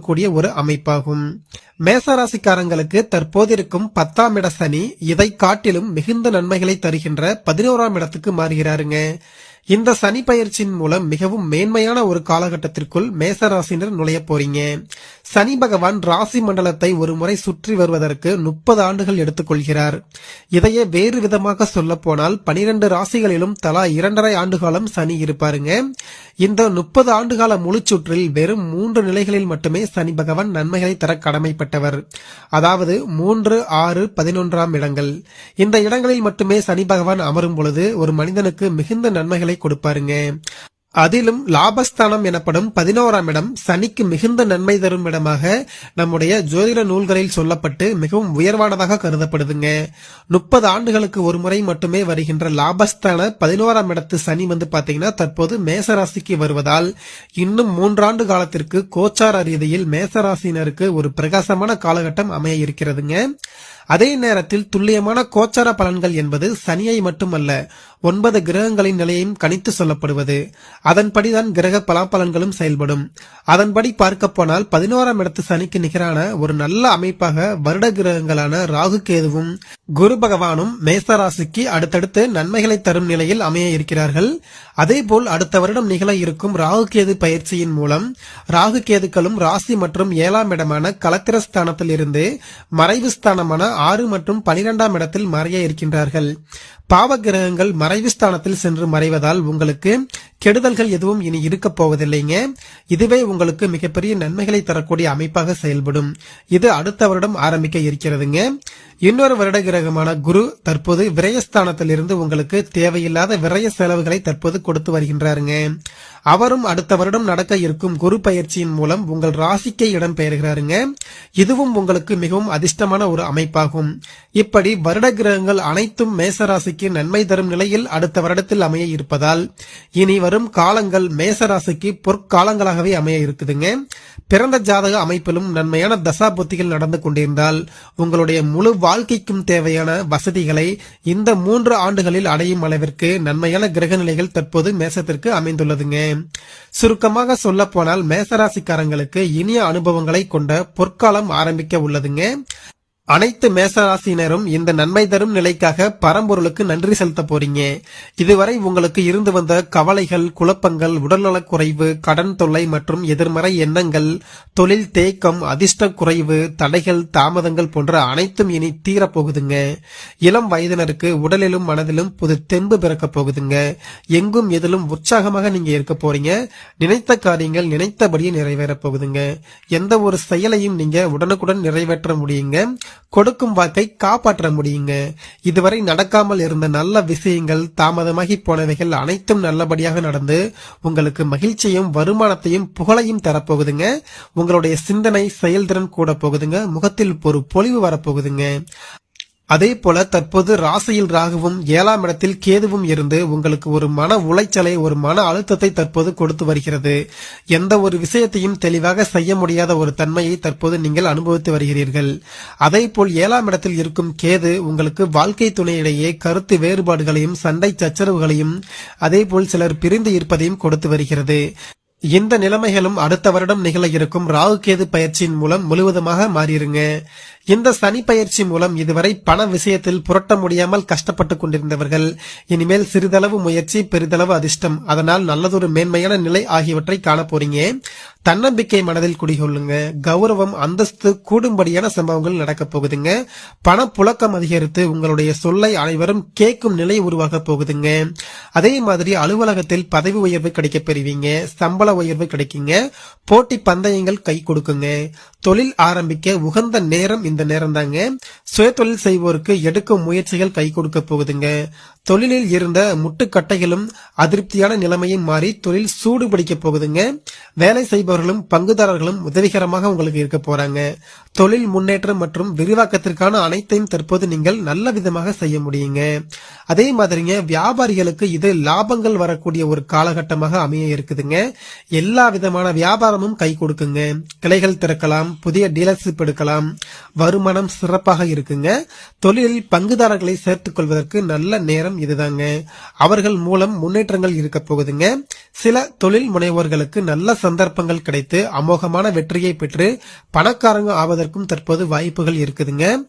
கூடிய ஒரு அமைப்பாகும். மேசராசிக்காரங்களுக்கு தற்போது இருக்கும் பத்தாம் இட சனி இதை காட்டிலும் மிகுந்த நன்மைகளை தருகின்ற பதினோராம் இடத்துக்கு மாறுகிறாருங்க. இந்த சனி பயிற்சியின் மூலம் மிகவும் மேன்மையான ஒரு காலகட்டத்திற்குள் மேசராசினர் நுழைய போறீங்க. சனி பகவான் ராசி மண்டலத்தை ஒரு முறை சுற்றி வருவதற்கு முப்பது ஆண்டுகள் எடுத்துக்கொள்கிறார். இதையே வேறு விதமாக சொல்ல போனால் பனிரெண்டு ராசிகளிலும் தலா இரண்டரை ஆண்டு காலம் சனி இருப்பாருங்க. இந்த முப்பது ஆண்டுகால முழு சுற்றில் வெறும் மூன்று நிலைகளில் மட்டுமே சனி பகவான் நன்மைகளை தர கடமைப்பட்டவர். அதாவது மூன்று ஆறு பதினொன்றாம் இடங்கள். இந்த இடங்களில் மட்டுமே சனி பகவான் அமரும் பொழுது ஒரு மனிதனுக்கு மிகுந்த நன்மைகளை கொடுப்பாருங்க. அதிலும் லாபஸ்தானம் எனப்படும் பதினோராம் இடம் சனிக்கு மிகுந்த நன்மை தரும் இடமாக நம்முடைய ஜோதிட நூல்களில் சொல்லப்பட்டு மிகவும் உயர்வானதாக கருதப்படுதுங்க. முப்பது ஆண்டுகளுக்கு ஒரு முறை மட்டுமே வருகின்ற லாபஸ்தான பதினோராம் இடத்து சனி வந்து பாத்தீங்கன்னா தற்போது மேசராசிக்கு வருவதால் இன்னும் மூன்றாண்டு காலத்திற்கு கோச்சார ரீதியில் மேசராசினருக்கு ஒரு பிரகாசமான காலகட்டம் அமைய இருக்கிறதுங்க. அதே நேரத்தில் துல்லியமான கோச்சார பலன்கள் என்பது சனியை மட்டுமல்ல ஒன்பது கிரகங்களின் நிலையையும் கணித்து சொல்லப்படுவது. அதன்படிதான் கிரக பலாபலன்களும் செயல்படும். அதன்படி பார்க்க போனால் பதினோராம் இடத்து சனிக்கு நிகரான ஒரு நல்ல அமைப்பாக வருட கிரகங்களான ராகு கேதுவும் குரு பகவானும் மேசராசிக்கு அடுத்தடுத்து நன்மைகளை தரும் நிலையில் அமைய இருக்கிறார்கள். அதேபோல் அடுத்த வருடம் நிகழ இருக்கும் ராகு கேது பயிற்சியின் மூலம் ராகு கேதுக்களும் ராசி மற்றும் ஏழாம் இடமான கலத்திர ஸ்தானத்தில் இருந்து மறைவு ஸ்தானமான ஆறு மற்றும் பனிரெண்டாம் இடத்தில் மறைய இருக்கின்றார்கள். பாவ கிரகங்கள் மறைவு ஸ்தானத்தில் சென்று மறைவதால் உங்களுக்கு கெடுதல்கள் எதுவும் இனி இருக்க போவதில்லைங்க. இதுவே உங்களுக்கு மிகப்பெரிய நன்மைகளை தரக்கூடிய அமைப்பாக செயல்படும். இது அடுத்த வருடம் ஆரம்பிக்க இருக்கிறதுங்க. இன்னொரு வருட கிரகமான குரு தற்போது விரயஸ்தானத்தில் இருந்து உங்களுக்கு தேவையில்லாத விரய செலவுகளை தற்போது கொடுத்து வருகின்றாருங்க. அவரும் அடுத்த வருடம் நடக்க இருக்கும் குரு பயிற்சியின் மூலம் உங்கள் ராசிக்கே இடம் பெயர்கிறாருங்க. இதுவும் உங்களுக்கு மிகவும் அதிர்ஷ்டமான ஒரு அமைப்பாகும். இப்படி வருட கிரகங்கள் அனைத்தும் மேசராசிக்கு நன்மை தரும் நிலையில் அடுத்த வருடத்தில் அமைய இருப்பதால் இனி வரும் காலங்கள் மேசராசிக்கு பொற்காலங்களாகவே அமைய இருக்குதுங்க. பிறந்த ஜாதக அமைப்பிலும் நன்மையான தசா புத்திகள் நடந்து கொண்டிருந்தால் உங்களுடைய முழு வாழ்க்கைக்கும் தேவையான வசதிகளை இந்த மூன்று ஆண்டுகளில் அடையும் அளவிற்கு நன்மையான கிரக நிலைகள் தற்போது மேசத்திற்கு அமைந்துள்ளதுங்க. சுருக்கமாக சொல்ல போனால் மேசராசிக்காரங்களுக்கு இனிய அனுபவங்களை கொண்ட பொற்காலம் ஆரம்பிக்க உள்ளதுங்க. அனைத்து மேசராசினரும் இந்த நன்மை தரும் நிலைக்காக பரம்பொருளுக்கு நன்றி செலுத்த போறீங்க. இதுவரை உங்களுக்கு இருந்து வந்த கவலைகள் குழப்பங்கள் உடல்நலக் குறைவு கடன் தொல்லை மற்றும் எதிர்மறை எண்ணங்கள் தொழில் தேக்கம் அதிர்ஷ்ட குறைவு தடைகள் தாமதங்கள் போன்ற அனைத்தும் இனி தீரப்போகுதுங்க இளம் வயதினருக்கு உடலிலும் மனதிலும் புது தெம்பு பிறக்கப் போகுதுங்க. எங்கும் எதிலும் உற்சாகமாக நீங்க இருக்க போறீங்க. நினைத்த காரியங்கள் நினைத்தபடியே நிறைவேறப் போகுதுங்க. எந்த ஒரு செயலையும் நீங்க உடனுக்குடன் நிறைவேற்ற முடியுங்க. கொடுக்கும் வாக்கை காப்பாற்ற முடியுங்க. இதுவரை நடக்காமல் இருந்த நல்ல விஷயங்கள் தாமதமாகி போனவைகள் அனைத்தும் நல்லபடியாக நடந்து உங்களுக்கு மகிழ்ச்சியும் வருமானத்தையும் புகழையும் தரப்போகுதுங்க. உங்களுடைய சிந்தனை செயல்திறன் கூட போகுதுங்க. முகத்தில் ஒரு பொலிவு வரப்போகுதுங்க. அதே போல தற்போது ராசியில் ராகுவும் ஏழாம் இடத்தில் கேதுவும் இருந்து உங்களுக்கு ஒரு மன உளைச்சலை ஒரு மன அழுத்தத்தை தற்போது கொடுத்து வருகிறது. எந்த ஒரு விஷயத்தையும் தெளிவாக செய்ய முடியாத ஒரு தன்மையை தற்போது நீங்கள் அனுபவித்து வருகிறீர்கள். அதே போல் ஏழாம் இடத்தில் இருக்கும் கேது உங்களுக்கு வாழ்க்கை துணையிடையே கருத்து வேறுபாடுகளையும் சண்டை சச்சரவுகளையும் அதே போல் சிலர் பிரிந்து இருப்பதையும் கொடுத்து வருகிறது. இந்த நிலைமைகளும் அடுத்த வருடம் நிகழ இருக்கும் ராகு கேது பயிற்சியின் மூலம் முழுவதுமாக மாறிடுங்க. இந்த சனி பயிற்சி மூலம் இதுவரை பண விஷயத்தில் புரட்ட முடியாமல் கஷ்டப்பட்டு கொண்டிருந்தவர்கள். இனிமேல் சிறிதளவு முயற்சி பெரிதளவு அதிர்ஷ்டம். அதனால் நல்லதொரு மேன்மையான நிலை ஆகியவற்றை காண போறீங்க. தன்னம்பிக்கை மனதில் குடிகொள்ளுங்க. கௌரவம் அந்தஸ்து கூடும்படியான சம்பவங்கள் நடக்க போகுதுங்க. பணப்புழக்கம் அதிகரித்து உங்களுடைய சொல்லை அனைவரும் கேட்கும் நிலை உருவாக போகுதுங்க. அதே மாதிரி அலுவலகத்தில் பதவி உயர்வு கிடைக்க பெறுவீங்க. சம்பள உயர்வு கிடைக்குங்க. போட்டி பந்தயங்கள் கை கொடுக்குங்க. தொழில் ஆரம்பிக்க உகந்த நேரம் இந்த நேரம் தாங்க சுய தொழில் செய்வோருக்கு எடுக்கும் முயற்சிகள் கை கொடுக்க போகுதுங்க. தொழிலில் இருந்த முட்டுக்கட்டைகளும் அதிருப்தியான நிலைமையும் மாறி தொழில் சூடு பிடிக்க போகுதுங்க. வேலை செய்பவர்களும் பங்குதாரர்களும் உதவிகரமாக உங்களுக்கு இருக்க போறாங்க. தொழில் முன்னேற்றம் மற்றும் விரிவாக்கத்திற்கான அனைத்தையும் தற்போது நீங்கள் நல்ல விதமாக செய்ய முடியுங்க. அதே மாதிரிங்க வியாபாரிகளுக்கு இது லாபங்கள் வரக்கூடிய ஒரு காலகட்டமாக அமைய இருக்குதுங்க. எல்லா விதமான வியாபாரமும் கை கொடுக்குங்க. கிளைகள் திறக்கலாம் புதிய டீலர்ஷிப் எடுக்கலாம். வருமானம் சிறப்பாக இருக்கும் இருக்குங்க. தொழிலில் பங்குதாரர்களை சேர்த்துக் கொள்வதற்கு நல்ல நேரம் இதுதாங்க. அவர்கள் மூலம் முன்னேற்றங்கள் இருக்க போகுதுங்க. சில தொழில் முனைவோர்களுக்கு நல்ல சந்தர்ப்பங்கள் கிடைத்து அமோகமான வெற்றியை பெற்று பணக்காரங்க ஆவதற்கும் தற்போது வாய்ப்புகள் இருக்குதுங்க.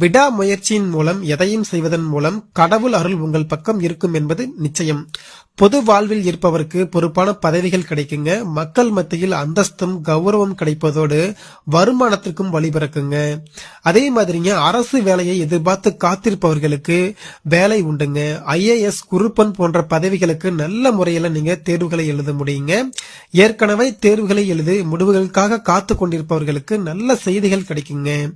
விடாமுயற்சியின் மூலம் எதையும் செய்வதன் மூலம் கடவுள் அருள் உங்கள் பக்கம் இருக்கும் என்பது நிச்சயம். பொது வாழ்வில் இருப்பவருக்கு பொறுப்பான பதவிகள் கிடைக்குங்க. மக்கள் மத்தியில் அந்தஸ்தும் கௌரவம் கிடைப்பதோடு வருமானத்திற்கும் வழிபிறக்குங்க அதே மாதிரிங்க அரசு வேலையை எதிர்பார்த்து காத்திருப்பவர்களுக்கு வேலை உண்டுங்க. ஐஏஎஸ் குருப்பன் போன்ற பதவிகளுக்கு நல்ல முறையில் நீங்க தேர்வுகளை எழுத முடியுங்க. ஏற்கனவே தேர்வுகளை எழுதி முடிவுகளுக்காக காத்து கொண்டிருப்பவர்களுக்கு நல்ல செய்திகள் கிடைக்குங்க.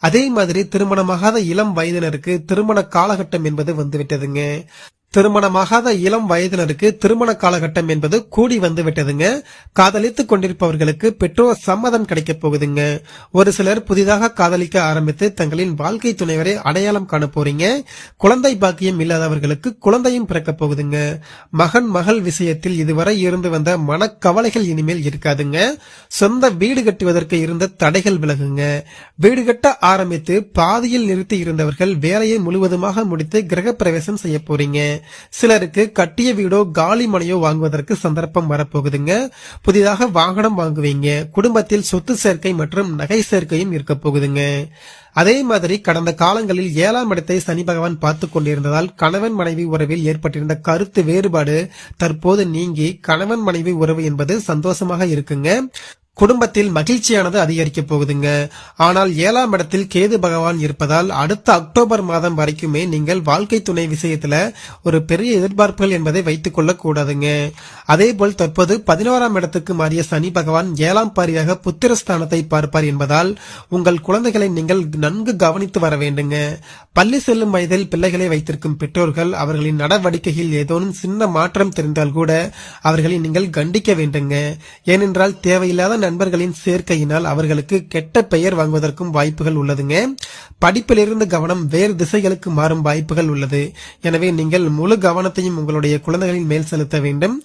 அதே மாதிரி திருமணமாகாத இளம் வயதினருக்கு திருமண காலகட்டம் என்பது வந்துவிட்டதுங்க. திருமணமாகாத இளம் வயதினருக்கு திருமண காலகட்டம் என்பது கூடி வந்து விட்டதுங்க காதலித்துக் கொண்டிருப்பவர்களுக்கு பெற்றோர் சம்மதம் கிடைக்கப் போகுதுங்க. ஒரு சிலர் புதிதாக காதலிக்க ஆரம்பித்து தங்களின் வாழ்க்கை துணைவரை அடையாளம் காண போறீங்க. குழந்தை பாக்கியம் இல்லாதவர்களுக்கு குழந்தையும் பிறக்க போகுதுங்க. மகன் மகள் விஷயத்தில் இதுவரை இருந்து வந்த மனக்கவலைகள் இனிமேல் இருக்காதுங்க. சொந்த வீடு கட்டுவதற்கு இருந்த தடைகள் விலகுங்க. வீடு கட்ட ஆரம்பித்து பாதியில் நிறுத்தி இருந்தவர்கள் வேலையை முழுவதுமாக முடித்து கிரகப்பிரவேசம் செய்ய போறீங்க. சிலருக்கு கட்டிய வீடோ காலி மனையோ வாங்குவதற்கு சந்தர்ப்பம் வரப்போகுதுங்க. புதிதாக வாகனம் வாங்குவீங்க. குடும்பத்தில் சொத்து சேர்க்கை மற்றும் நகை சேர்க்கையும் இருக்க போகுதுங்க. அதே மாதிரி கடந்த காலங்களில் ஏழாம் இடத்தை சனி பகவான் பார்த்து கொண்டிருந்ததால் கணவன் மனைவி உறவில் ஏற்பட்டிருந்த கருத்து வேறுபாடு தற்போது நீங்கி கணவன் மனைவி உறவு என்பது சந்தோஷமாக இருக்குங்க. குடும்பத்தில் மகிழ்ச்சியானது அதிகரிக்க போகுதுங்க. ஆனால் ஏழாம் இடத்தில் கேது பகவான் இருப்பதால் அடுத்த அக்டோபர் மாதம் வரைக்குமே நீங்கள் வாழ்க்கை துணை விஷயத்துல ஒரு பெரிய எதிர்பார்ப்புகள் என்பதை வைத்துக் கொள்ள கூடாதுங்க அதே போல் தற்போது பதினோராம் இடத்துக்கு மாறிய சனி பகவான் ஏழாம் பாரியாக புத்திரஸ்தானத்தை பார்ப்பார் என்பதால் உங்கள் குழந்தைகளை நீங்கள் நன்கு கவனித்து வர வேண்டுங்க. பள்ளி செல்லும் வயதில் பிள்ளைகளை வைத்திருக்கும் பெற்றோர்கள் அவர்களின் நடவடிக்கையில் ஏதோனும் சின்ன மாற்றம் தெரிந்தால் கூட அவர்களை நீங்கள் கண்டிக்க வேண்டுங்க. ஏனென்றால் தேவையில்லாத நண்பர்களின் சேர்க்கையினால் அவர்களுக்கு கெட்ட பெயர் வாங்குவதற்கும் வாய்ப்புகள் உள்ளதுங்க. படிப்பிலிருந்து கவனம் வேறு திசைகளுக்கு மாறும் வாய்ப்புகள் உள்ளது. எனவே நீங்கள் முழு கவனத்தையும் உங்களுடைய குழந்தைகளின் மேல் செலுத்த வேண்டும்.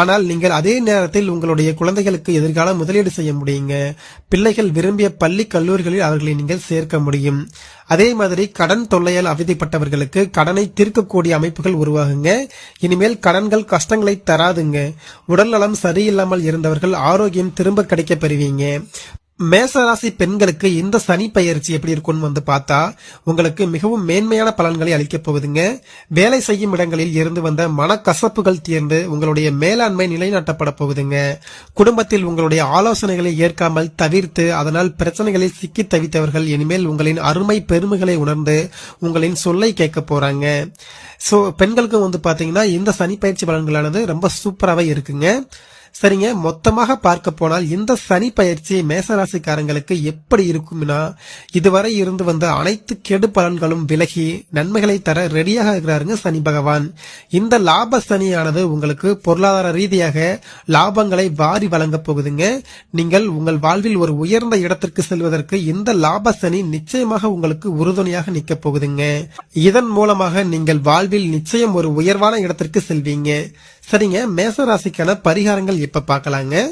ஆனால் நீங்கள் அதே நேரத்தில் உங்களுடைய குழந்தைகளுக்கு எதிர்கால முதலீடு செய்ய முடியுங்க. பிள்ளைகள் விரும்பிய பள்ளி கல்லூரிகளில் அவர்களை நீங்கள் சேர்க்க முடியும். அதே மாதிரி கடன் தொல்லையால் அவதிப்பட்டவர்களுக்கு கடனை தீர்க்கக்கூடிய அமைப்புகள் உருவாகுங்க. இனிமேல் கடன்கள் கஷ்டங்களை தராதுங்க. உடல் நலம் சரியில்லாமல் இருந்தவர்கள் ஆரோக்கியம் திரும்ப கிடைக்க பெறுவீங்க. மேசராசி பெண்களுக்கு இந்த சனி பயிற்சி எப்படி இருக்கும்னு வந்து பார்த்தா உங்களுக்கு மிகவும் மேன்மையான பலன்களை அளிக்கப் போகுதுங்க. வேலை செய்யும் இடங்களில் இருந்து வந்த மனக்கசப்புகள் தீர்ந்து உங்களுடைய மேலாண்மை நிலைநாட்டப்பட போகுதுங்க. குடும்பத்தில் உங்களுடைய ஆலோசனைகளை ஏற்காமல் தவிர்த்து அதனால் பிரச்சனைகளில் சிக்கி தவித்தவர்கள் இனிமேல் உங்களின் அருமை பெருமைகளை உணர்ந்து உங்களின் சொல்லை கேட்க போறாங்க. சோ பெண்களுக்கு வந்து பாத்தீங்கன்னா இந்த சனி பயிற்சி பலன்களானது ரொம்ப சூப்பராகவே இருக்குங்க. சரிங்க. மொத்தமாக பார்க்க போனால் இந்த சனி பயிற்சி மேசராசிக்காரங்களுக்கு எப்படி இருக்கும்னா இதுவரை இருந்து வந்த அனைத்து கெடு பலன்களும் விலகி நன்மைகளை தர ரெடியாக இருக்கிறாருங்க சனி பகவான். இந்த லாப சனியானது உங்களுக்கு பொருளாதார ரீதியாக லாபங்களை வாரி வழங்க போகுதுங்க. நீங்கள் உங்கள் வாழ்வில் ஒரு உயர்ந்த இடத்திற்கு செல்வதற்கு இந்த லாப சனி நிச்சயமாக உங்களுக்கு உறுதுணையாக நிக்க போகுதுங்க. இதன் மூலமாக நீங்கள் வாழ்வில் நிச்சயம் ஒரு உயர்வான இடத்திற்கு செல்வீங்க. சரிங்க. மேச ராசிக்கான பரிகாரங்கள் இப்ப பார்க்கலாங்க.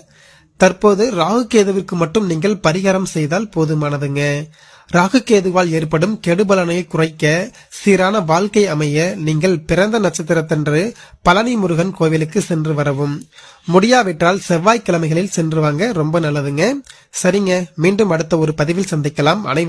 தற்போது ராகு கேதுவிற்கு மட்டும் நீங்கள் பரிகாரம் செய்தால் போதுமானதுங்க. ராகு கேதுவால் ஏற்படும் கெடுபலனை குறைக்க சீரான வாழ்க்கை அமைய நீங்கள் பிறந்த நட்சத்திரத்தன்று பழனி முருகன் கோவிலுக்கு சென்று வரவும். முடியாவிட்டால் செவ்வாய்க்கிழமைகளில் சென்று வாங்க ரொம்ப நல்லதுங்க. சரிங்க. மீண்டும் அடுத்த ஒரு பதிவில் சந்திக்கலாம். அனைவரும்